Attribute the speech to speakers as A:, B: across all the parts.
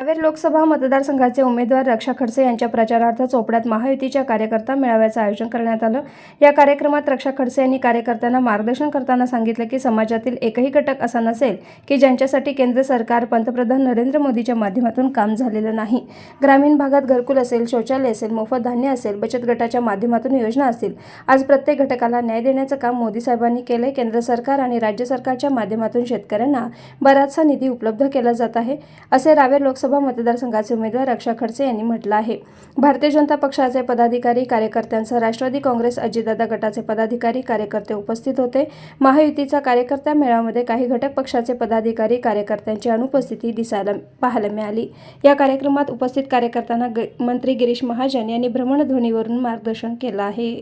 A: रावेर लोकसभा मतदारसंघाचे उमेदवार रक्षा खडसे यांच्या प्रचारार्थ चोपड्यात महायुतीच्या कार्यकर्ता मेळाव्याचं आयोजन करण्यात आलं. या कार्यक्रमात रक्षा खडसे यांनी कार्यकर्त्यांना मार्गदर्शन करताना सांगितलं की समाजातील एकही घटक असा नसेल की ज्यांच्यासाठी केंद्र सरकार पंतप्रधान नरेंद्र मोदीच्या माध्यमातून काम झालेलं नाही. ग्रामीण भागात घरकुल असेल शौचालय असेल मोफत धान्य असेल बचत गटाच्या माध्यमातून योजना असतील आज प्रत्येक घटकाला न्याय देण्याचं काम मोदी साहेबांनी केलंय. केंद्र सरकार आणि राज्य सरकारच्या माध्यमातून शेतकऱ्यांना बराचसा निधी उपलब्ध केला जात आहे असे रावेर लोकसभा मतदारसंघाचे उमेदवार रक्षा खडसे यांनी म्हटलं आहे. भारतीय जनता पक्षाचे पदाधिकारी कार्यकर्त्यांसह राष्ट्रवादी काँग्रेस अजितदादा गटाचे पदाधिकारी कार्यकर्ते उपस्थित होते. महायुतीचा कार्यकर्त्या मेळाव्यामध्ये काही घटक पक्षाचे पदाधिकारी कार्यकर्त्यांची अनुपस्थिती दिसायला पाहायला मिळाली. या कार्यक्रमात उपस्थित कार्यकर्त्यांना मंत्री गिरीश महाजन यांनी भ्रमणध्वनीवरून मार्गदर्शन केलं आहे.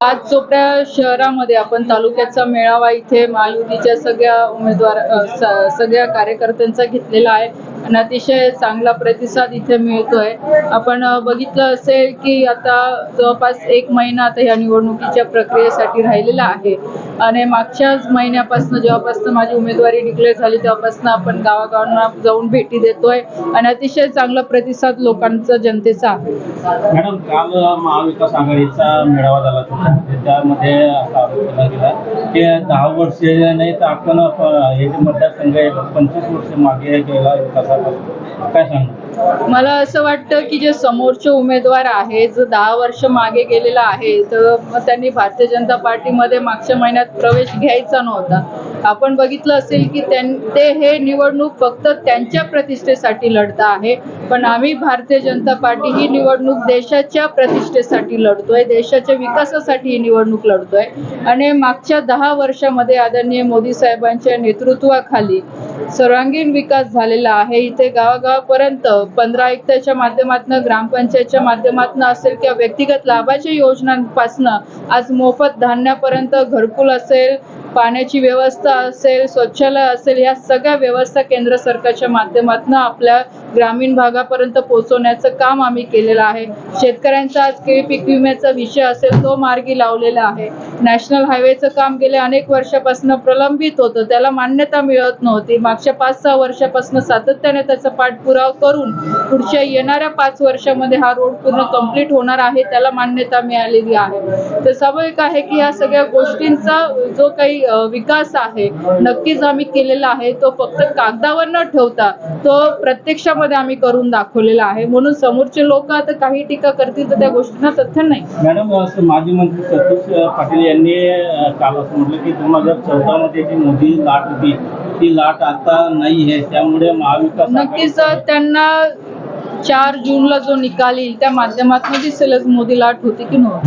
B: आज चोपड्या शहरामध्ये आपण तालुक्याचा मेळावा इथे महायुतीच्या सगळ्या उमेदवार सगळ्या कार्यकर्त्यांचा घेतलेला आहे. आणि अतिशय चांगला प्रतिसाद इथे मिळतोय. आपण बघितलं असेल की आता जवळपास एक महिना आता ह्या निवडणुकीच्या प्रक्रियेसाठी राहिलेला आहे. आणि मागच्याच महिन्यापासून जेव्हापासून माझी उमेदवारी डिक्लेअर झाली तेव्हापासून आपण गावागावांना जाऊन भेटी देतोय. आणि अतिशय चांगला प्रतिसाद लोकांचा जनतेचा आहे.
C: मॅडम काल महाविकास आघाडीचा मेळावा झाला होता. त्यामध्ये असा आरोप केला गेला की दहा वर्षे नाही तर आपण हे जे मतदारसंघ आहे पंचवीस वर्ष मागे गेला विकासापासून काय सांगू?
B: मला असं वाटतं की जे समोरचे उमेदवार आहे जो दहा वर्ष मागे गेलेला आहे तर त्यांनी भारतीय जनता पार्टीमध्ये मागच्या महिन्यात प्रवेश घ्यायचा नव्हता. आपण बघितलं असेल की त्यां ते हे निवडणूक फक्त त्यांच्या प्रतिष्ठेसाठी लढता आहे पण आम्ही भारतीय जनता पार्टी ही निवडणूक देशाच्या प्रतिष्ठेसाठी लढतोय देशाच्या विकासासाठी ही निवडणूक लढतोय. आणि मागच्या दहा वर्षामध्ये आदरणीय मोदी साहेबांच्या नेतृत्वाखाली सर्वांगीण विकास झालेला आहे. इथे गावागावापर्यंत पंधरा आयुक्ताच्या माध्यमातून ग्रामपंचायतच्या माध्यमातून असेल किंवा व्यक्तिगत लाभाच्या योजनांपासनं आज मोफत धान्यापर्यंत घरकुल असेल पाण्याची व्यवस्था असेल शौचालय असेल या सगळ्या व्यवस्था केंद्र सरकारच्या माध्यमातून आपल्या ग्रामीण भागापर्यंत पोहोचवण्याचं काम आम्ही केलेलं आहे. शेतकऱ्यांचा आज केळी पीक विम्याचा विषय असेल तो मार्गी लावलेला आहे. नॅशनल हायवेचं काम गेले अनेक वर्षापासून प्रलंबित होतं. त्याला मान्यता मिळत नव्हती. मागच्या पाच सहा वर्षापासून सातत्याने त्याचा पाठपुरावा करून पुढच्या येणाऱ्या पाच वर्षामध्ये हा रोड पूर्ण कंप्लीट होणार आहे त्याला मान्यता मिळालेली आहे. तर स्वाभाविक आहे की या सगळ्या गोष्टींचा जो काही विकास आहे नक्कीच आम्ही केलेला आहे तो फक्त कागदावर न ठेवता तो प्रत्यक्षामध्ये आम्ही करून दाखवलेला आहे. म्हणून समोरचे लोक आता काही टीका करतील तर त्या गोष्टींना तथ्य नाही.
C: मॅडम असं माजी मंत्री सतीश पाटील यांनी काल असं म्हटलं की दोन हजार चौदामध्ये जी मोदी लाट होती ती लाट आता नाही आहे. त्यामुळे महाविकास
B: नक्कीच त्यांना चार जूनला जो निकाल येईल त्या माध्यमातून दिसेलच मोदी लाट होती की नव्हती.